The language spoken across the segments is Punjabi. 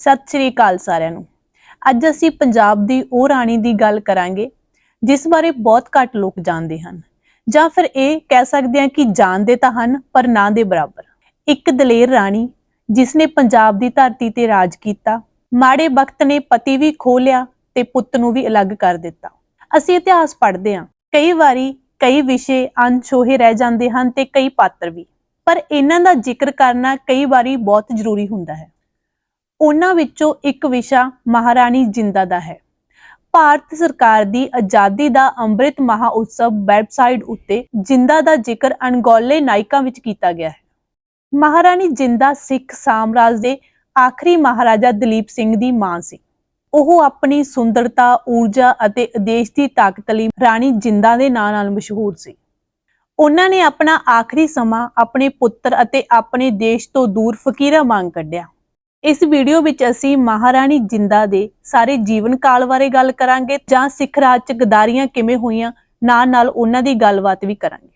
ਸਤਿ ਸ਼੍ਰੀ ਅਕਾਲ ਸਾਰਿਆਂ ਨੂੰ। ਅੱਜ ਅਸੀਂ ਪੰਜਾਬ ਦੀ ਉਹ ਰਾਣੀ ਦੀ ਗੱਲ ਕਰਾਂਗੇ, ਜਿਸ ਬਾਰੇ ਬਹੁਤ ਘੱਟ ਲੋਕ ਜਾਣਦੇ ਹਨ। ਜਾਂ ਫਿਰ ਇਹ ਕਹਿ ਸਕਦੇ ਹਾਂ ਕਿ ਜਾਣਦੇ ਤਾਂ ਹਨ, ਪਰ ਨਾ ਦੇ ਬਰਾਬਰ। ਇੱਕ ਦਲੇਰ ਰਾਣੀ, ਜਿਸ ਨੇ ਪੰਜਾਬ ਦੀ ਧਰਤੀ ਤੇ ਰਾਜ ਕੀਤਾ, ਮਾੜੇ ਵਕਤ ਨੇ ਪਤੀ ਵੀ ਖੋ ਲਿਆ ਤੇ ਪੁੱਤ ਨੂੰ ਵੀ ਅਲੱਗ ਕਰ ਦਿੱਤਾ। ਅਸੀਂ ਇਤਿਹਾਸ ਪੜ੍ਹਦੇ ਹਾਂ। ਕਈ ਵਾਰੀ ਕਈ ਵਿਸ਼ੇ ਅਣਛੋਹੇ ਰਹਿ ਜਾਂਦੇ ਹਨ ਤੇ ਕਈ ਪਾਤਰ ਵੀ। ਪਰ ਇਹਨਾਂ ਦਾ ਜ਼ਿਕਰ ਕਰਨਾ ਕਈ ਵਾਰੀ ਬਹੁਤ ਜ਼ਰੂਰੀ ਹੁੰਦਾ ਹੈ। ਉਹਨਾਂ ਵਿੱਚੋਂ ਇੱਕ ਵਿਸ਼ਾ ਮਹਾਰਾਣੀ ਜਿੰਦਾ ਦਾ ਹੈ। ਭਾਰਤ ਸਰਕਾਰ ਦੀ ਆਜ਼ਾਦੀ ਦਾ ਅੰਮ੍ਰਿਤ ਮਹਾ ਉਤਸਵ ਵੈਬਸਾਈਟ ਉੱਤੇ ਜਿੰਦਾ ਦਾ ਜ਼ਿਕਰ ਅਣਗੌਲੇ ਨਾਇਕਾਂ ਵਿੱਚ ਕੀਤਾ ਗਿਆ ਹੈ। ਮਹਾਰਾਣੀ ਜਿੰਦਾ ਸਿੱਖ ਸਾਮਰਾਜ ਦੇ ਆਖਰੀ ਮਹਾਰਾਜਾ ਦਲੀਪ ਸਿੰਘ ਦੀ ਮਾਂ ਸੀ। ਉਹ ਆਪਣੀ ਸੁੰਦਰਤਾ, ਊਰਜਾ ਅਤੇ ਆਦੇਸ਼ ਦੀ ਤਾਕਤ ਲਈ ਰਾਣੀ ਜਿੰਦਾ ਦੇ ਨਾਂ ਨਾਲ ਮਸ਼ਹੂਰ ਸੀ। ਉਹਨਾਂ ਨੇ ਆਪਣਾ ਆਖਰੀ ਸਮਾਂ ਆਪਣੇ ਪੁੱਤਰ ਅਤੇ ਆਪਣੇ ਦੇਸ਼ ਤੋਂ ਦੂਰ ਫਕੀਰਾ ਵਾਂਗ ਕੱਢਿਆ। ਇਸ ਵੀਡੀਓ ਵਿੱਚ ਅਸੀਂ ਮਹਾਰਾਣੀ ਜਿੰਦਾ ਦੇ ਸਾਰੇ ਜੀਵਨ ਕਾਲ ਬਾਰੇ ਗੱਲ ਕਰਾਂਗੇ ਜਾਂ ਸਿੱਖ ਰਾਜ ਚ ਗਦਾਰੀਆਂ ਕਿਵੇਂ ਹੋਈਆਂ, ਨਾਲ ਨਾਲ ਉਹਨਾਂ ਦੀ ਗੱਲਬਾਤ ਵੀ ਕਰਾਂਗੇ।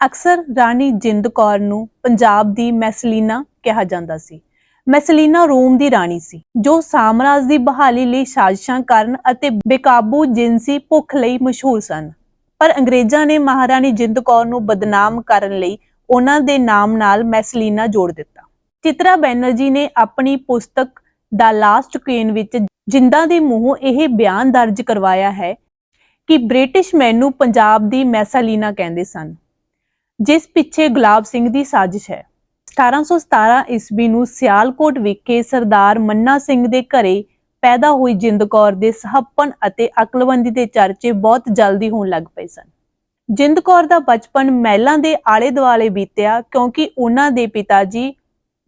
ਅਕਸਰ ਰਾਣੀ ਜਿੰਦ ਕੌਰ ਨੂੰ ਪੰਜਾਬ ਦੀ ਮੈਸਲੀਨਾ ਕਿਹਾ ਜਾਂਦਾ ਸੀ। ਮੈਸਲੀਨਾ ਰੋਮ ਦੀ ਰਾਣੀ ਸੀ, ਜੋ ਸਾਮਰਾਜ ਦੀ ਬਹਾਲੀ ਲਈ ਸਾਜ਼ਿਸ਼ਾਂ ਕਰਨ ਅਤੇ ਬੇਕਾਬੂ ਜਿੰਸੀ ਭੁੱਖ ਲਈ ਮਸ਼ਹੂਰ ਸਨ। ਪਰ ਅੰਗਰੇਜ਼ਾਂ ਨੇ ਮਹਾਰਾਣੀ ਜਿੰਦ ਕੌਰ ਨੂੰ ਬਦਨਾਮ ਕਰਨ ਲਈ ਉਹਨਾਂ ਦੇ ਨਾਮ ਨਾਲ ਮੈਸਲੀਨਾ ਜੋੜ ਦਿੱਤਾ। ਚਿਤਰਾ ਬੈਨਰਜੀ ਨੇ ਆਪਣੀ ਪੁਸਤਕ ਦਾ ਲਾਸਟ ਕੁਈਨ ਵਿੱਚ ਜਿੰਦਾ ਦੇ ਮੂੰਹੋਂ ਇਹ ਬਿਆਨ ਦਰਜ ਕਰਵਾਇਆ ਹੈ ਕਿ ਬ੍ਰਿਟਿਸ਼ ਮੈਨੂੰ ਪੰਜਾਬ ਦੀ ਮੈਸਾਲੀਨਾ ਕਹਿੰਦੇ ਸਨ, ਜਿਸ ਪਿੱਛੇ ਗੁਲਾਬ ਸਿੰਘ ਦੀ ਸਾਜ਼ਿਸ਼ ਹੈ। 1817 ਈਸਵੀ ਨੂੰ ਸਿਆਲਕੋਟ ਵਿਖੇ ਸਰਦਾਰ ਮੰਨਾ ਸਿੰਘ ਦੇ ਘਰੇ ਪੈਦਾ ਹੋਈ ਜਿੰਦ ਕੌਰ ਦੇ ਸਹੱਪਨ ਅਤੇ ਅਕਲਵੰਦੀ ਦੇ ਚਰਚੇ ਬਹੁਤ ਜਲਦੀ ਹੋਣ ਲੱਗ ਪਏ ਸਨ। ਜਿੰਦ ਕੌਰ ਦਾ ਬਚਪਨ ਮਹਿਲਾਂ ਦੇ ਆਲੇ ਦੁਆਲੇ ਬੀਤਿਆ ਕਿਉਂਕਿ ਉਹਨਾਂ ਦੇ ਪਿਤਾ ਜੀ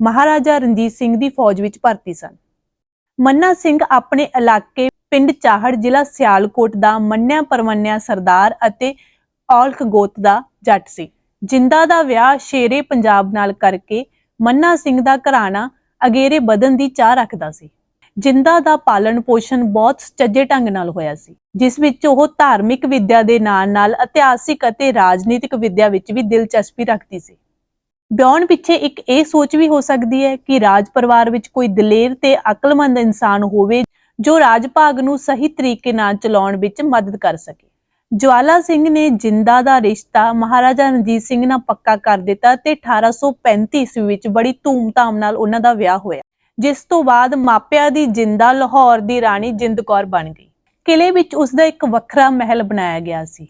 ਮਹਾਰਾਜਾ ਰਣਜੀਤ ਸਿੰਘ ਦੀ ਫੌਜ ਵਿੱਚ ਭਰਤੀ ਸਨ। ਮੰਨਾ ਸਿੰਘ ਆਪਣੇ ਇਲਾਕੇ ਪਿੰਡ ਚਾਹੜ ਜ਼ਿਲ੍ਹਾ ਸਿਆਲਕੋਟ ਦਾ ਮੰਨਿਆ ਪਰਮੰਨਿਆ ਸਰਦਾਰ ਅਤੇ ਔਲਖ ਗੋਤ ਦਾ ਜੱਟ ਸੀ। ਜਿੰਦਾ ਦਾ ਵਿਆਹ ਸ਼ੇਰੇ ਪੰਜਾਬ ਨਾਲ ਕਰਕੇ ਮੰਨਾ ਸਿੰਘ ਦਾ ਘਰਾਣਾ ਅਗੇਰੇ ਵਧਣ ਦੀ ਚਾਹ ਰੱਖਦਾ ਸੀ। ਜਿੰਦਾ ਦਾ ਪਾਲਣ ਪੋਸ਼ਣ ਬਹੁਤ ਸੁਚੱਜੇ ਢੰਗ ਨਾਲ ਹੋਇਆ ਸੀ, ਜਿਸ ਵਿੱਚ ਉਹ ਧਾਰਮਿਕ ਵਿੱਦਿਆ ਦੇ ਨਾਲ-ਨਾਲ ਇਤਿਹਾਸਿਕ ਅਤੇ ਰਾਜਨੀਤਿਕ ਵਿੱਦਿਆ ਵਿੱਚ ਵੀ ਦਿਲਚਸਪੀ ਰੱਖਦੀ ਸੀ। ਵਿਆਹਣ ਪਿੱਛੇ ਇੱਕ ਇਹ ਸੋਚ ਵੀ ਹੋ ਸਕਦੀ ਹੈ ਕਿ ਰਾਜ ਪਰਿਵਾਰ ਵਿੱਚ ਕੋਈ ਦਲੇਰ ਤੇ ਅਕਲਮੰਦ ਇਨਸਾਨ ਹੋਵੇ ਜੋ ਰਾਜ ਭਾਗ ਨੂੰ ਸਹੀ ਤਰੀਕੇ ਨਾਲ ਚਲਾਉਣ ਵਿੱਚ ਮਦਦ ਕਰ ਸਕੇ। ਜਵਾਲਾ ਸਿੰਘ ਨੇ ਜਿੰਦਾ ਦਾ ਰਿਸ਼ਤਾ ਮਹਾਰਾਜਾ ਰਣਜੀਤ ਸਿੰਘ ਨਾਲ ਪੱਕਾ ਕਰ ਦਿੱਤਾ ਤੇ 1835 ਈਸਵੀ ਵਿੱਚ ਬੜੀ ਧੂਮ-ਧਾਮ ਨਾਲ ਉਹਨਾਂ ਦਾ ਵਿਆਹ ਹੋਇਆ, ਜਿਸ ਤੋਂ ਬਾਅਦ ਮਾਪਿਆਂ ਦੀ ਜਿੰਦਾ ਲਾਹੌਰ ਦੀ ਰਾਣੀ ਜਿੰਦ ਕੌਰ ਬਣ ਗਈ। ਕਿਲੇ ਵਿੱਚ ਉਸ ਦਾ ਇੱਕ ਵੱਖਰਾ ਮਹਿਲ ਬਣਾਇਆ ਗਿਆ ਸੀ।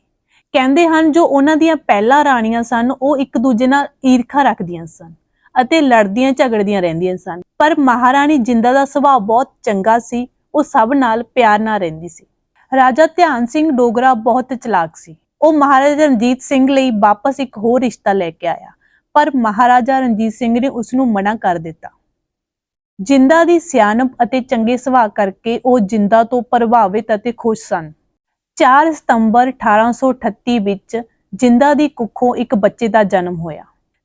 ਕਹਿੰਦੇ ਹਨ ਜੋ ਉਹਨਾਂ ਦੀਆਂ ਪਹਿਲਾਂ ਰਾਣੀਆਂ ਸਨ, ਉਹ ਇੱਕ ਦੂਜੇ ਨਾਲ ਈਰਖਾ ਰੱਖਦੀਆਂ ਸਨ ਅਤੇ ਲੜਦੀਆਂ ਝਗੜਦੀਆਂ ਰਹਿੰਦੀਆਂ ਸਨ। ਪਰ ਮਹਾਰਾਣੀ ਜਿੰਦਾ ਦਾ ਸੁਭਾਅ ਬਹੁਤ ਚੰਗਾ ਸੀ, ਉਹ ਸਭ ਨਾਲ ਪਿਆਰ ਨਾਲ ਰਹਿੰਦੀ ਸੀ। ਰਾਜਾ ਧਿਆਨ ਸਿੰਘ ਡੋਗਰਾ ਬਹੁਤ ਚਲਾਕ ਸੀ। ਉਹ ਮਹਾਰਾਜਾ ਰਣਜੀਤ ਸਿੰਘ ਲਈ ਵਾਪਸ ਇੱਕ ਹੋਰ ਰਿਸ਼ਤਾ ਲੈ ਕੇ ਆਇਆ, ਪਰ ਮਹਾਰਾਜਾ ਰਣਜੀਤ ਸਿੰਘ ਨੇ ਉਸ ਨੂੰ ਮਨਾ ਕਰ ਦਿੱਤਾ। ਜਿੰਦਾ ਦੀ ਸਿਆਣਪ ਅਤੇ ਚੰਗੇ ਸੁਭਾਅ ਕਰਕੇ ਉਹ ਜਿੰਦਾ ਤੋਂ ਪ੍ਰਭਾਵਿਤ ਅਤੇ ਖੁਸ਼ ਸਨ। 4 ਸਤੰਬਰ 1838 ਵਿੱਚ ਜਿੰਦਾ ਦੀ ਕੁੱਖੋਂ ਇੱਕ ਬੱਚੇ ਦਾ ਜਨਮ ਹੋਇਆ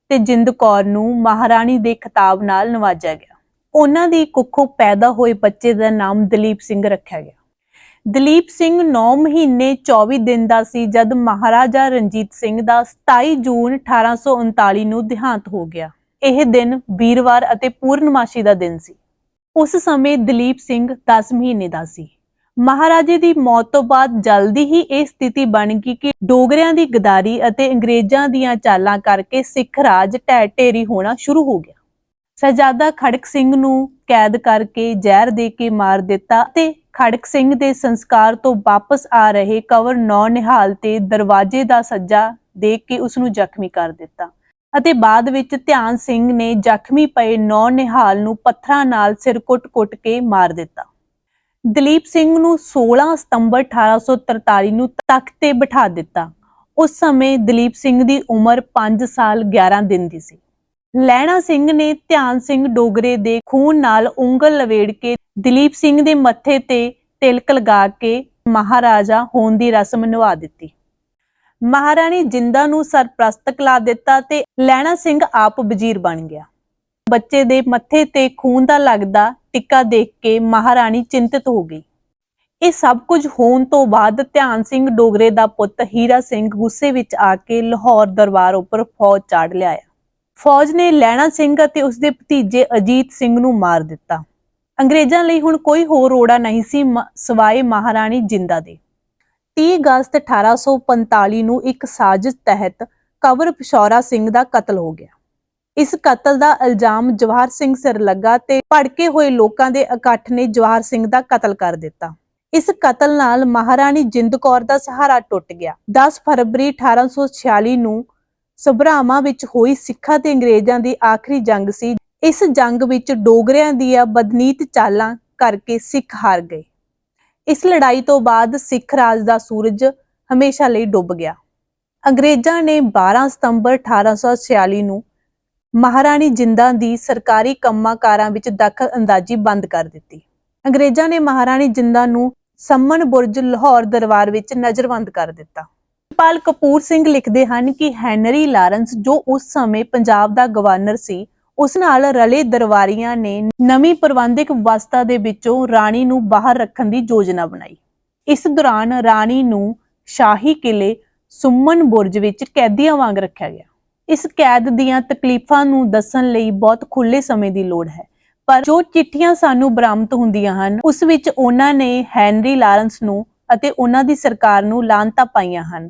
ਤੇ ਜਿੰਦ ਕੌਰ ਨੂੰ ਮਹਾਰਾਣੀ ਦੇ ਖਿਤਾਬ ਨਾਲ ਨਵਾਜਿਆ ਗਿਆ। ਉਹਨਾਂ ਦੀ ਕੁੱਖੋਂ ਪੈਦਾ ਹੋਏ ਬੱਚੇ ਦਾ ਨਾਮ ਦਲੀਪ ਸਿੰਘ ਰੱਖਿਆ ਗਿਆ। ਦਲੀਪ ਸਿੰਘ 9 ਮਹੀਨੇ 24 ਦਿਨ ਦਾ ਸੀ ਜਦ ਮਹਾਰਾਜਾ ਰਣਜੀਤ ਸਿੰਘ ਦਾ 27 ਜੂਨ 1839 ਨੂੰ ਦੇਹਾਂਤ ਹੋ ਗਿਆ। ਇਹ ਦਿਨ ਵੀਰਵਾਰ ਅਤੇ ਪੂਰਨਮਾਸ਼ੀ ਦਾ ਦਿਨ ਸੀ। ਉਸ ਸਮੇਂ ਦਲੀਪ ਸਿੰਘ 10 ਮਹੀਨੇ ਦਾ ਸੀ। ਮਹਾਰਾਜੇ ਦੀ ਮੌਤ ਤੋਂ ਬਾਅਦ ਜਲਦੀ ਹੀ ਇਹ ਸਥਿਤੀ ਬਣ ਗਈ ਕਿ ਡੋਗਰਿਆਂ ਦੀ ਗਦਾਰੀ ਅਤੇ ਅੰਗਰੇਜ਼ਾਂ ਦੀਆਂ ਚਾਲਾਂ ਕਰਕੇ ਸਿੱਖ ਰਾਜ ਢਹਿ ਢੇਰੀ ਹੋਣਾ ਸ਼ੁਰੂ ਹੋ ਗਿਆ। ਸਹਿਜਾਦਾ ਖੜਕ ਸਿੰਘ ਨੂੰ ਕੈਦ ਕਰਕੇ ਜ਼ਹਿਰ ਦੇ ਕੇ ਮਾਰ ਦਿੱਤਾ ਤੇ ਖੜਕ ਸਿੰਘ ਦੇ ਸੰਸਕਾਰ ਤੋਂ ਵਾਪਸ ਆ ਰਹੇ ਕਵਰ ਨੌ ਨਿਹਾਲ ਤੇ ਦਰਵਾਜ਼ੇ ਦਾ ਸੱਜਾ ਦੇਖ ਕੇ ਉਸ ਨੂੰ ਜ਼ਖਮੀ ਕਰ ਦਿੱਤਾ ਅਤੇ ਬਾਅਦ ਵਿੱਚ ਧਿਆਨ ਸਿੰਘ ਨੇ ਜ਼ਖਮੀ ਪਏ ਨੌ ਨਿਹਾਲ ਨੂੰ ਪੱਥਰਾਂ ਨਾਲ ਸਿਰ ਕੁੱਟ-ਕੁੱਟ ਕੇ ਮਾਰ ਦਿੱਤਾ। ਦਲੀਪ ਸਿੰਘ ਨੂੰ 16 ਸਤੰਬਰ 1843 ਨੂੰ ਤਖਤ ਤੇ ਬਿਠਾ ਦਿੱਤਾ। ਉਸ ਸਮੇਂ ਦਲੀਪ ਸਿੰਘ ਦੀ ਉਮਰ 5 ਸਾਲ 11 ਦਿਨ ਦੀ ਸੀ। ਲੈਣਾ ਸਿੰਘ ਨੇ ਧਿਆਨ ਸਿੰਘ ਡੋਗਰੇ ਦੇ ਖੂਨ ਨਾਲ ਉਂਗਲ ਲਵੇੜ ਕੇ ਦਲੀਪ ਸਿੰਘ ਦੇ ਮੱਥੇ ਤੇ ਤਿਲਕ ਲਗਾ ਕੇ ਮਹਾਰਾਜਾ ਹੋਣ ਦੀ ਰਸਮ ਨਿਭਾ ਦਿੱਤੀ। ਮਹਾਰਾਣੀ ਜਿੰਦਾ ਨੂੰ ਸਰਪ੍ਰਸਤ ਕਲਾ ਦਿੱਤਾ ਤੇ ਲੈਣਾ ਸਿੰਘ ਆਪ ਵਜ਼ੀਰ ਬਣ ਗਿਆ। ਬੱਚੇ ਦੇ ਮੱਥੇ ਤੇ ਖੂਨ ਦਾ ਲੱਗਦਾ ਟਿੱਕਾ ਦੇਖ ਕੇ ਮਹਾਰਾਣੀ ਚਿੰਤਿਤ ਹੋ ਗਈ। ਇਹ ਸਭ ਕੁਝ ਹੋਣ ਤੋਂ ਬਾਅਦ ਧਿਆਨ ਸਿੰਘ ਡੋਗਰੇ ਦਾ ਪੁੱਤ ਹੀਰਾ ਸਿੰਘ ਗੁੱਸੇ ਵਿੱਚ ਆ ਕੇ ਲਾਹੌਰ ਦਰਬਾਰ ਉੱਪਰ ਫੌਜ ਚਾੜ ਲਿਆਇਆ। ਫੌਜ ਨੇ ਲੈਣਾ ਸਿੰਘ ਅਤੇ ਉਸਦੇ ਭਤੀਜੇ ਅਜੀਤ ਸਿੰਘ ਨੂੰ ਮਾਰ ਦਿੱਤਾ। ਅੰਗਰੇਜ਼ਾਂ ਲਈ ਹੁਣ ਕੋਈ ਹੋਰ ਰੋੜਾ ਨਹੀਂ ਸੀ, ਮ- ਸਿਵਾਏ ਮਹਾਰਾਣੀ ਜਿੰਦਾ ਦੇ। 30 ਅਗਸਤ 1845 ਨੂੰ ਇੱਕ ਸਾਜ਼ਿਸ਼ ਤਹਿਤ ਕਵਰ ਪਿਸ਼ੌਰਾ ਸਿੰਘ ਦਾ ਕਤਲ ਹੋ ਗਿਆ। ਇਸ ਕਤਲ ਦਾ ਇਲਜ਼ਾਮ ਜਵਾਹਰ ਸਿੰਘ ਸਿਰ ਲੱਗਾ ਤੇ ਭੜਕੇ ਹੋਏ ਲੋਕਾਂ ਦੇ ਇਕੱਠ ਨੇ ਜਵਾਹਰ ਸਿੰਘ ਦਾ ਕਤਲ ਕਰ ਦਿੱਤਾ। ਇਸ ਕਤਲ ਨਾਲ ਮਹਾਰਾਣੀ ਜਿੰਦ ਕੌਰ ਦਾ ਸਹਾਰਾ ਟੁੱਟ ਗਿਆ। 10 ਫਰਵਰੀ 1846 ਨੂੰ ਸਭਰਾਵਾਂ ਵਿੱਚ ਹੋਈ ਸਿੱਖਾਂ ਤੇ ਅੰਗਰੇਜ਼ਾਂ ਦੀ ਆਖਰੀ ਜੰਗ ਸੀ। ਇਸ ਜੰਗ ਵਿੱਚ ਡੋਗਰਿਆਂ ਦੀਆਂ ਬਦਨੀਤ ਚਾਲਾਂ ਕਰਕੇ ਸਿੱਖ ਹਾਰ ਗਏ। ਇਸ ਲੜਾਈ ਤੋਂ ਬਾਅਦ ਸਿੱਖ ਰਾਜ ਦਾ ਸੂਰਜ ਹਮੇਸ਼ਾ ਲਈ ਡੁੱਬ ਗਿਆ। ਅੰਗਰੇਜ਼ਾਂ ਨੇ 12 ਸਤੰਬਰ 1846 ਨੂੰ ਮਹਾਰਾਣੀ ਜਿੰਦਾਂ ਦੀ ਸਰਕਾਰੀ ਕੰਮਾਂ ਕਾਰਾਂ ਵਿੱਚ ਦਖਲ ਅੰਦਾਜ਼ੀ ਬੰਦ ਕਰ ਦਿੱਤੀ। ਅੰਗਰੇਜ਼ਾਂ ਨੇ ਮਹਾਰਾਣੀ ਜਿੰਦਾਂ ਨੂੰ ਸੰਮਨ ਬੁਰਜ ਲਾਹੌਰ ਦਰਬਾਰ ਵਿੱਚ ਨਜ਼ਰਬੰਦ ਕਰ ਦਿੱਤਾ। ਪਾਲ ਕਪੂਰ ਸਿੰਘ ਲਿਖਦੇ ਹਨ ਕਿ ਹੈਨਰੀ ਲਾਰੈਂਸ ਜੋ ਉਸ ਸਮੇਂ ਪੰਜਾਬ ਦਾ ਗਵਰਨਰ ਸੀ, ਉਸ ਨਾਲ ਰਲੇ ਦਰਬਾਰੀਆਂ ਨੇ ਨਵੀਂ ਪ੍ਰਬੰਧਕ ਵਿਵਸਥਾ ਦੇ ਵਿੱਚੋਂ ਰਾਣੀ ਨੂੰ ਬਾਹਰ ਰੱਖਣ ਦੀ ਯੋਜਨਾ ਬਣਾਈ। ਇਸ ਦੌਰਾਨ ਰਾਣੀ ਨੂੰ ਸ਼ਾਹੀ ਕਿਲੇ ਸੁਮਨ ਬੁਰਜ ਵਿੱਚ ਕੈਦੀਆਂ ਵਾਂਗ ਰੱਖਿਆ ਗਿਆ। ਇਸ ਕੈਦ ਦੀਆਂ ਤਕਲੀਫਾਂ ਨੂੰ ਦੱਸਣ ਲਈ ਬਹੁਤ ਖੁੱਲੇ ਸਮੇਂ ਦੀ ਲੋੜ ਹੈ। ਪਰ ਜੋ ਚਿੱਠੀਆਂ ਸਾਨੂੰ ਬਰਾਮਦ ਹੁੰਦੀਆਂ ਹਨ, ਉਸ ਵਿੱਚ ਉਹਨਾਂ ਨੇ ਹੈਨਰੀ ਲਾਰੈਂਸ ਨੂੰ ਅਤੇ ਉਹਨਾਂ ਦੀ ਸਰਕਾਰ ਨੂੰ ਲਾਂਤਾ ਪਾਈਆਂ ਹਨ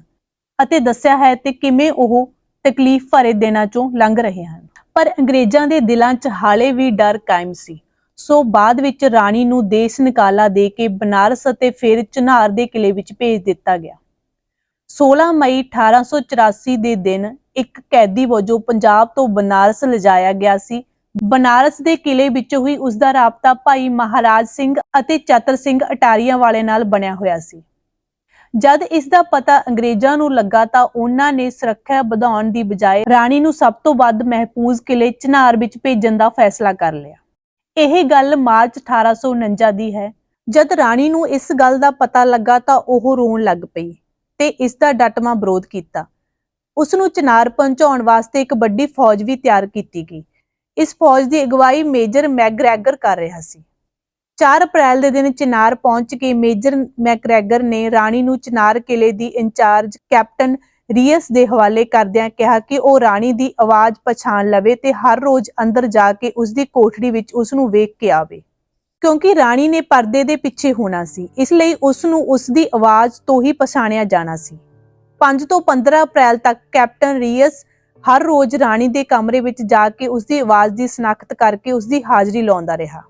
ਅਤੇ ਦੱਸਿਆ ਹੈ ਤੇ ਕਿਵੇਂ ਉਹ ਤਕਲੀਫ ਭਰੇ ਦਿਨਾਂ ਚੋਂ ਲੰਘ ਰਹੇ ਹਨ। ਪਰ ਅੰਗਰੇਜ਼ਾਂ ਦੇ ਦਿਲਾਂ 'ਚ ਹਾਲੇ ਵੀ ਡਰ ਕਾਇਮ ਸੀ। ਸੋ ਬਾਅਦ ਵਿੱਚ ਰਾਣੀ ਨੂੰ ਦੇਸ਼ ਨਿਕਾਲਾ ਦੇ ਕੇ ਬਨਾਰਸ ਅਤੇ ਫਿਰ ਚਨਾਰ ਦੇ ਕਿਲੇ ਵਿੱਚ ਭੇਜ ਦਿੱਤਾ ਗਿਆ। 16 ਮਈ 1884 ਦੇ ਦਿਨ ਇੱਕ ਕੈਦੀ ਵਜੋਂ ਪੰਜਾਬ ਤੋਂ ਬਨਾਰਸ ਲਿਜਾਇਆ ਗਿਆ ਸੀ। ਬਨਾਰਸ ਦੇ ਕਿਲੇ ਵਿੱਚੋਂ ਹੀ ਉਸ ਦਾ ਰਾਬਤਾ ਭਾਈ ਮਹਾਰਾਜ ਸਿੰਘ ਅਤੇ ਚਤਰ ਸਿੰਘ ਅਟਾਰੀਆਂ ਵਾਲੇ ਨਾਲ ਬਣਿਆ ਹੋਇਆ ਸੀ। ਜਦ ਇਸ ਦਾ ਪਤਾ ਅੰਗਰੇਜ਼ਾਂ ਨੂੰ ਲੱਗਾ ਤਾਂ ਉਹਨਾਂ ਨੇ ਸੁਰੱਖਿਆ ਵਧਾਉਣ ਦੀ ਬਜਾਏ ਰਾਣੀ ਨੂੰ ਸਭ ਤੋਂ ਵੱਧ ਮਹਿਫੂਜ਼ ਕਿਲੇ ਚਨਾਰ ਵਿੱਚ ਭੇਜਣ ਦਾ ਫੈਸਲਾ ਕਰ ਲਿਆ। ਇਹ ਗੱਲ ਮਾਰਚ 1849 ਦੀ ਹੈ। ਜਦ ਰਾਣੀ ਨੂੰ ਇਸ ਗੱਲ ਦਾ ਪਤਾ ਲੱਗਾ ਤਾਂ ਉਹ ਰੋਣ ਲੱਗ ਪਈ ਤੇ ਇਸ ਦਾ ਡਟਵਾਂ ਵਿਰੋਧ ਕੀਤਾ। ਉਸ ਨੂੰ ਚਨਾਰ ਪਹੁੰਚਾਉਣ ਵਾਸਤੇ ਇੱਕ ਵੱਡੀ ਫੌਜ ਵੀ ਤਿਆਰ ਕੀਤੀ ਗਈ। ਇਸ ਫੌਜ ਦੀ ਅਗਵਾਈ ਮੇਜਰ ਮੈਗਰੈਗਰ ਕਰ ਰਿਹਾ ਸੀ। 4 ਅਪ੍ਰੈਲ ਦੇ ਦਿਨ ਚਨਾਰ ਪਹੁੰਚ ਕੇ ਮੇਜਰ ਮੈਕਰੈਗਰ ਨੇ ਰਾਣੀ ਨੂੰ ਚਨਾਰ ਕਿਲੇ ਦੀ ਇੰਚਾਰਜ ਕੈਪਟਨ ਰੀਅਸ ਦੇ ਹਵਾਲੇ ਕਰਦਿਆਂ ਕਿਹਾ ਕਿ ਉਹ ਰਾਣੀ ਦੀ ਆਵਾਜ਼ ਪਛਾਣ ਲਵੇ ਤੇ ਹਰ ਰੋਜ਼ ਅੰਦਰ ਜਾ ਕੇ ਉਸ ਦੀ ਕੋਠੜੀ ਵਿੱਚ ਉਸ ਨੂੰ ਵੇਖ ਕੇ ਆਵੇ। ਕਿਉਂਕਿ ਰਾਣੀ ਨੇ ਪਰਦੇ ਦੇ ਪਿੱਛੇ ਹੋਣਾ ਸੀ, ਇਸ ਲਈ ਉਸ ਨੂੰ ਉਸ ਦੀ ਆਵਾਜ਼ ਤੋਂ ਹੀ ਪਛਾਣਿਆ ਜਾਣਾ ਸੀ। 5 ਤੋਂ 15 ਅਪ੍ਰੈਲ ਤੱਕ ਕੈਪਟਨ ਰੀਅਸ ਹਰ ਰੋਜ਼ ਰਾਣੀ ਦੇ ਕਮਰੇ ਵਿੱਚ ਜਾ ਕੇ ਉਸ ਦੀ ਆਵਾਜ਼ ਦੀ ਸ਼ਨਾਖਤ ਕਰਕੇ ਉਸ ਦੀ ਹਾਜ਼ਰੀ ਲਾਉਂਦਾ ਰਿਹਾ।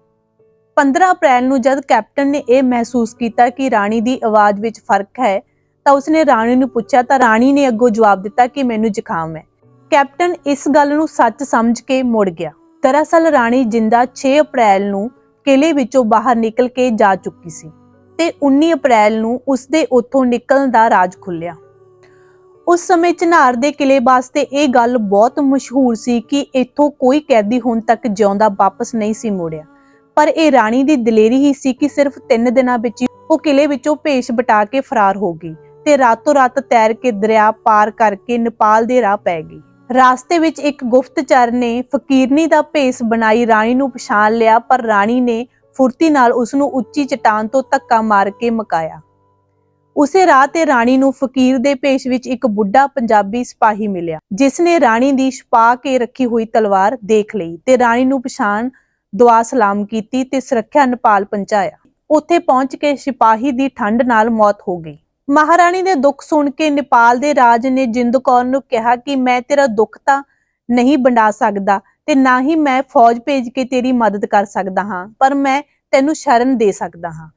15 ਅਪ੍ਰੈਲ ਨੂੰ ਜਦ ਕੈਪਟਨ ਨੇ ਇਹ ਮਹਿਸੂਸ ਕੀਤਾ ਕਿ ਰਾਣੀ ਦੀ ਆਵਾਜ਼ ਵਿੱਚ ਫ਼ਰਕ ਹੈ, ਤਾਂ ਉਸਨੇ ਰਾਣੀ ਨੂੰ ਪੁੱਛਿਆ, ਤਾਂ ਰਾਣੀ ਨੇ ਅੱਗੋਂ ਜਵਾਬ ਦਿੱਤਾ ਕਿ ਮੈਨੂੰ ਜ਼ੁਕਾਮ ਹੈ। ਕੈਪਟਨ ਇਸ ਗੱਲ ਨੂੰ ਸੱਚ ਸਮਝ ਕੇ ਮੁੜ ਗਿਆ। ਦਰਅਸਲ ਰਾਣੀ ਜਿੰਦਾ 6 ਅਪ੍ਰੈਲ ਨੂੰ ਕਿਲੇ ਵਿੱਚੋਂ ਬਾਹਰ ਨਿਕਲ ਕੇ ਜਾ ਚੁੱਕੀ ਸੀ ਤੇ 19 ਅਪ੍ਰੈਲ ਨੂੰ ਉਸਦੇ ਉੱਥੋਂ ਨਿਕਲਣ ਦਾ ਰਾਜ ਖੁੱਲਿਆ ਉਸ ਸਮੇਂ ਚਨਾਰ ਦੇ ਕਿਲੇ ਵਾਸਤੇ ਇਹ ਗੱਲ ਬਹੁਤ ਮਸ਼ਹੂਰ ਸੀ ਕਿ ਇੱਥੋਂ ਕੋਈ ਕੈਦੀ ਹੁਣ ਤੱਕ ਜਿਉਂਦਾ ਵਾਪਸ ਨਹੀਂ ਸੀ ਮੁੜਿਆ। ਪਰ ਇਹ ਰਾਣੀ ਦੀ ਦਲੇਰੀ ਹੀ ਸੀ ਕਿ ਸਿਰਫ 3 ਦਿਨਾਂ ਵਿੱਚ ਉਹ ਕਿਲੇ ਵਿੱਚੋਂ ਭੇਸ਼ ਬਟਾ ਕੇ ਫਰਾਰ ਹੋ ਗਈ ਤੇ ਰਾਤੋਂ ਰਾਤ ਤੈਰ ਕੇ ਦਰਿਆ ਪਾਰ ਕਰਕੇ ਨੇਪਾਲ ਦੇ ਰਾਹ ਪੈ ਗਈ। ਰਾਸਤੇ ਵਿੱਚ ਇੱਕ ਗੁਪਤਚਰ ਨੇ ਫਕੀਰਨੀ ਦਾ ਭੇਸ ਬਣਾਈ ਰਾਣੀ ਨੂੰ ਪਛਾਣ ਲਿਆ, ਪਰ ਰਾਣੀ ਨੇ ਫੁਰਤੀ ਨਾਲ ਉਸ ਨੂੰ ਉੱਚੀ ਚਟਾਨ ਤੋਂ ਧੱਕਾ ਮਾਰ ਕੇ ਮਕਾਇਆ। ਉਸੇ ਰਾਹ ਤੇ ਰਾਣੀ ਨੂੰ ਫਕੀਰ ਦੇ ਭੇਸ਼ ਵਿੱਚ ਇੱਕ ਬੁੱਢਾ ਪੰਜਾਬੀ ਸਿਪਾਹੀ ਮਿਲਿਆ ਜਿਸ ਨੇ ਰਾਣੀ ਦੀ ਛਪਾ ਕੇ ਰੱਖੀ ਹੋਈ ਤਲਵਾਰ ਦੇਖ ਲਈ ਤੇ ਰਾਣੀ ਨੂੰ ਪਛਾਣ, ਦੁਆ ਸਲਾਮ ਕੀਤੀ ਤੇ ਸੁਰੱਖਿਆ ਨੇਪਾਲ ਪਹੁੰਚਾਇਆ। ਉੱਥੇ ਪਹੁੰਚ ਕੇ ਸਿਪਾਹੀ ਦੀ ਠੰਡ ਨਾਲ ਮੌਤ ਹੋ ਗਈ। ਮਹਾਰਾਣੀ ਦੇ ਦੁੱਖ ਸੁਣ ਕੇ ਨੇਪਾਲ ਦੇ ਰਾਜ ਨੇ ਜਿੰਦ ਕੌਰ ਨੂੰ ਕਿਹਾ ਕਿ ਮੈਂ ਤੇਰਾ ਦੁੱਖ ਤਾਂ ਨਹੀਂ ਵੰਡਾ ਸਕਦਾ ਤੇ ਨਾ ਹੀ ਮੈਂ ਫੌਜ ਭੇਜ ਕੇ ਤੇਰੀ ਮਦਦ ਕਰ ਸਕਦਾ ਹਾਂ, ਪਰ ਮੈਂ ਤੈਨੂੰ ਸ਼ਰਨ ਦੇ ਸਕਦਾ ਹਾਂ।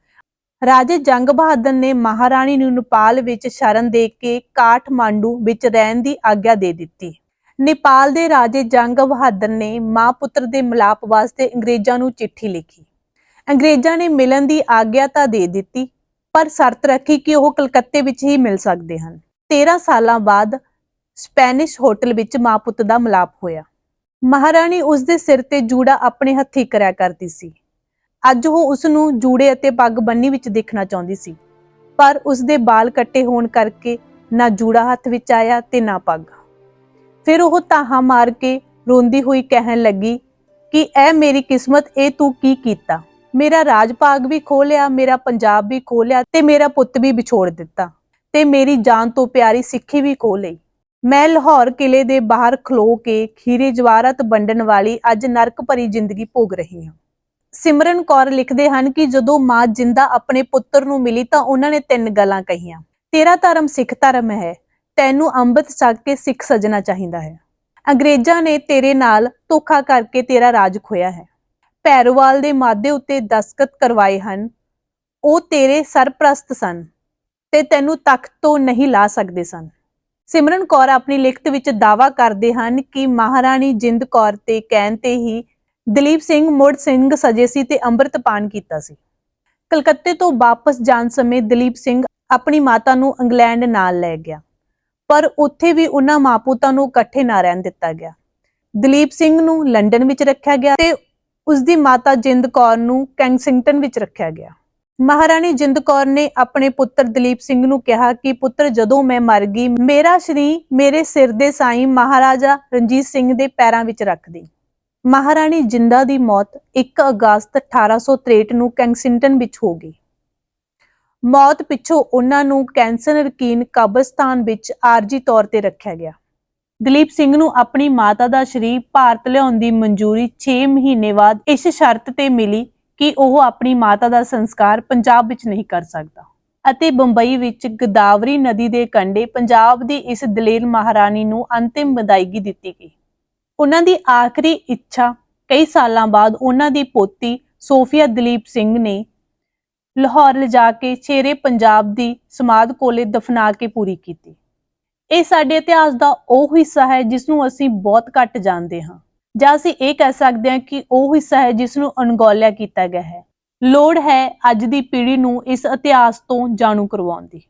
ਰਾਜੇ ਜੰਗ ਬਹਾਦਰ ਨੇ ਮਹਾਰਾਣੀ ਨੂੰ ਨੇਪਾਲ ਵਿੱਚ ਸ਼ਰਨ ਦੇ ਕੇ ਕਾਠਮਾਂਡੂ ਵਿੱਚ ਰਹਿਣ ਦੀ ਆਗਿਆ ਦੇ ਦਿੱਤੀ। ਨੇਪਾਲ ਦੇ ਰਾਜੇ ਜੰਗ ਬਹਾਦਰ ਨੇ ਮਾਂ ਪੁੱਤਰ ਦੇ ਮਿਲਾਪ ਵਾਸਤੇ ਅੰਗਰੇਜ਼ਾਂ ਨੂੰ ਚਿੱਠੀ ਲਿਖੀ। ਅੰਗਰੇਜ਼ਾਂ ਨੇ ਮਿਲਣ ਦੀ ਆਗਿਆ ਤਾਂ ਦੇ ਦਿੱਤੀ, ਪਰ ਸ਼ਰਤ ਰੱਖੀ ਕਿ ਉਹ ਕਲਕੱਤੇ ਵਿੱਚ ਹੀ ਮਿਲ ਸਕਦੇ ਹਨ। 13 ਸਾਲਾਂ ਬਾਅਦ ਸਪੈਨਿਸ਼ ਹੋਟਲ ਵਿੱਚ ਮਾਂ ਪੁੱਤ ਦਾ ਮਿਲਾਪ ਹੋਇਆ। ਮਹਾਰਾਣੀ ਉਸ ਦੇ ਸਿਰ ਤੇ ਜੂੜਾ ਆਪਣੇ ਹੱਥੀ ਕਰਿਆ ਕਰਦੀ ਸੀ। ਅੱਜ ਉਹ ਉਸ ਨੂੰ ਜੂੜੇ ਅਤੇ ਪੱਗ ਬੰਨੀ ਵਿੱਚ ਦੇਖਣਾ ਚਾਹੁੰਦੀ ਸੀ। ਪਰ ਉਸ ਦੇ ਵਾਲ ਕੱਟੇ ਹੋਣ ਕਰਕੇ ਨਾ ਜੂੜਾ ਹੱਥ ਵਿੱਚ ਆਇਆ ਤੇ ਨਾ ਪੱਗ। ਫਿਰ ਉਹ ਤਾਹਾ ਮਾਰ ਕੇ ਰੋਂਦੀ ਹੋਈ ਕਹਿਣ ਲੱਗੀ ਕਿ, ਐ ਮੇਰੀ ਕਿਸਮਤ, ਇਹ ਤੂੰ ਕੀ ਕੀਤਾ? ਮੇਰਾ ਰਾਜ ਭਾਗ ਵੀ ਖੋ ਲਿਆ, ਮੇਰਾ ਪੰਜਾਬ ਵੀ ਖੋ ਲਿਆ ਤੇ ਮੇਰਾ ਪੁੱਤ ਵੀ ਵਿਛੋੜ ਦਿੱਤਾ ਤੇ ਮੇਰੀ ਜਾਨ ਤੋਂ ਪਿਆਰੀ ਸਿੱਖੀ ਵੀ ਖੋ ਲਈ। ਮੈਂ ਲਾਹੌਰ ਕਿਲੇ ਦੇ ਬਾਹਰ ਖਲੋ ਕੇ ਖੀਰੇ ਜਵਾਰਤ ਵੰਡਣ ਵਾਲੀ ਅੱਜ ਨਰਕ ਭਰੀ ਜ਼ਿੰਦਗੀ ਭੋਗ ਰਹੀ ਹਾਂ। ਸਿਮਰਨ ਕੌਰ ਲਿਖਦੇ ਹਨ ਕਿ ਜਦੋਂ ਮਾਂ ਜਿੰਦਾ ਆਪਣੇ ਪੁੱਤਰ ਨੂੰ ਮਿਲੀ ਤਾਂ ਉਹਨਾਂ ਨੇ ਤਿੰਨ ਗੱਲਾਂ ਕਹੀਆਂ। ਤੇਰਾ ਧਰਮ ਸਿੱਖ ਧਰਮ ਹੈ, ਤੈਨੂੰ ਅੰਮ੍ਰਿਤ ਛਕ ਕੇ ਸਿੱਖ ਸਜਣਾ ਚਾਹੀਦਾ ਹੈ। ਅੰਗਰੇਜ਼ਾਂ ਨੇ ਤੇਰੇ ਨਾਲ ਧੋਖਾ ਕਰਕੇ ਤੇਰਾ ਰਾਜ ਖੋਇਆ ਹੈ। ਭੈਰੋਵਾਲ ਦੇ ਮਾਦੇ ਉੱਤੇ ਦਸਤਖਤ ਕਰਵਾਏ ਹਨ, ਉਹ ਤੇਰੇ ਸਰਪ੍ਰਸਤ ਸਨ ਤੇ ਤੈਨੂੰ ਤਖਤ ਤੋਂ ਨਹੀਂ ਲਾ ਸਕਦੇ ਸਨ। ਸਿਮਰਨ ਕੌਰ ਆਪਣੀ ਲਿਖਤ ਵਿੱਚ ਦਾਵਾ ਕਰਦੇ ਹਨ ਕਿ ਮਹਾਰਾਣੀ ਜਿੰਦ ਕੌਰ ਤੇ ਕਹਿਣ ਤੇ ਹੀ ਦਲੀਪ ਸਿੰਘ, ਮੁੜ ਸਿੰਘ ਸਜੇ ਸੀ ਤੇ ਅੰਮ੍ਰਿਤਪਾਨ ਕੀਤਾ ਸੀ। ਕਲਕੱਤੇ ਤੋਂ ਵਾਪਸ ਜਾਣ ਸਮੇਂ ਦਲੀਪ ਸਿੰਘ ਆਪਣੀ ਮਾਤਾ ਨੂੰ ਇੰਗਲੈਂਡ ਨਾਲ ਲੈ ਗਿਆ। ਪਰ ਉੱਥੇ ਵੀ ਉਹਨਾਂ ਮਾਪੂਤਾਂ ਨੂੰ ਇਕੱਠੇ ਨਾ ਰਹਿਣ ਦਿੱਤਾ ਗਿਆ। ਦਲੀਪ ਸਿੰਘ ਨੂੰ ਲੰਡਨ ਵਿੱਚ ਰੱਖਿਆ ਗਿਆ ਤੇ ਉਸ ਦੀ ਮਾਤਾ ਜਿੰਦ ਕੌਰ ਨੂੰ ਕੈਂਗਸਿੰਗਟਨ ਵਿੱਚ ਰੱਖਿਆ ਗਿਆ। ਮਹਾਰਾਣੀ ਜਿੰਦ ਕੌਰ ਨੇ ਆਪਣੇ ਪੁੱਤਰ ਦਲੀਪ ਸਿੰਘ ਨੂੰ ਕਿਹਾ ਕਿ, ਪੁੱਤਰ, ਜਦੋਂ ਮੈਂ ਮਰ ਗਈ, ਮੇਰਾ ਸਰੀਰ ਮੇਰੇ ਸਿਰ ਦੇ ਸਾਈਂ ਮਹਾਰਾਜਾ ਰਣਜੀਤ ਸਿੰਘ ਦੇ ਪੈਰਾਂ ਵਿੱਚ ਰੱਖ ਦੇ। ਮਹਾਰਾਣੀ ਜਿੰਦਾ ਦੀ ਮੌਤ 1 ਅਗਸਤ 1863 ਨੂੰ ਕੈਂਗਸਿੰਗਟਨ ਵਿੱਚ ਹੋ ਗਈ। ਮੌਤ ਪਿੱਛੋਂ ਉਹਨਾਂ ਨੂੰ ਕੈਂਸਰ ਰਕੀਨ ਕਬਰਸਤਾਨ ਵਿੱਚ ਆਰਜੀ ਤੌਰ ਤੇ ਰੱਖਿਆ ਗਿਆ। ਦਲੀਪ ਸਿੰਘ ਨੂੰ ਆਪਣੀ ਮਾਤਾ ਦਾ ਸ਼ਰੀਰ ਭਾਰਤ ਲਿਆਉਣ ਦੀ ਮਨਜ਼ੂਰੀ 6 ਮਹੀਨੇ ਬਾਅਦ ਇਸ ਸ਼ਰਤ ਤੇ ਮਿਲੀ ਕਿ ਉਹ ਆਪਣੀ ਮਾਤਾ ਦਾ ਸੰਸਕਾਰ ਪੰਜਾਬ ਵਿੱਚ ਨਹੀਂ ਕਰ ਸਕਦਾ ਅਤੇ ਬੰਬਈ ਵਿੱਚ ਗਦਾਵਰੀ ਨਦੀ ਦੇ ਕੰਢੇ ਪੰਜਾਬ ਦੀ ਇਸ ਦਲੇਰ ਮਹਾਰਾਣੀ ਨੂੰ ਅੰਤਿਮ ਵਿਦਾਇਗੀ ਦਿੱਤੀ ਗਈ। ਉਹਨਾਂ ਦੀ ਆਖਰੀ ਇੱਛਾ ਕਈ ਸਾਲਾਂ ਬਾਅਦ ਉਹਨਾਂ ਦੀ ਪੋਤੀ ਸੋਫੀਆ ਦਲੀਪ ਸਿੰਘ ਨੇ ਲਾਹੌਰ ਲਿਜਾ ਕੇ ਸ਼ੇਰੇ ਪੰਜਾਬ ਦੀ ਸਮਾਧ ਕੋਲੇ ਦਫਨਾ ਕੇ ਪੂਰੀ ਕੀਤੀ। ਇਹ ਸਾਡੇ ਇਤਿਹਾਸ ਦਾ ਉਹ ਹਿੱਸਾ ਹੈ ਜਿਸ ਨੂੰ ਅਸੀਂ ਬਹੁਤ ਘੱਟ ਜਾਣਦੇ ਹਾਂ ਜਾਂ ਅਸੀਂ ਇਹ ਕਹਿ ਸਕਦੇ ਹਾਂ ਕਿ ਉਹ ਹਿੱਸਾ ਹੈ ਜਿਸ ਨੂੰ ਅਣਗੌਲਿਆ ਕੀਤਾ ਗਿਆ ਹੈ। ਲੋੜ ਹੈ ਅੱਜ ਦੀ ਪੀੜ੍ਹੀ ਨੂੰ ਇਸ ਇਤਿਹਾਸ ਤੋਂ ਜਾਣੂ ਕਰਵਾਉਣ ਦੀ।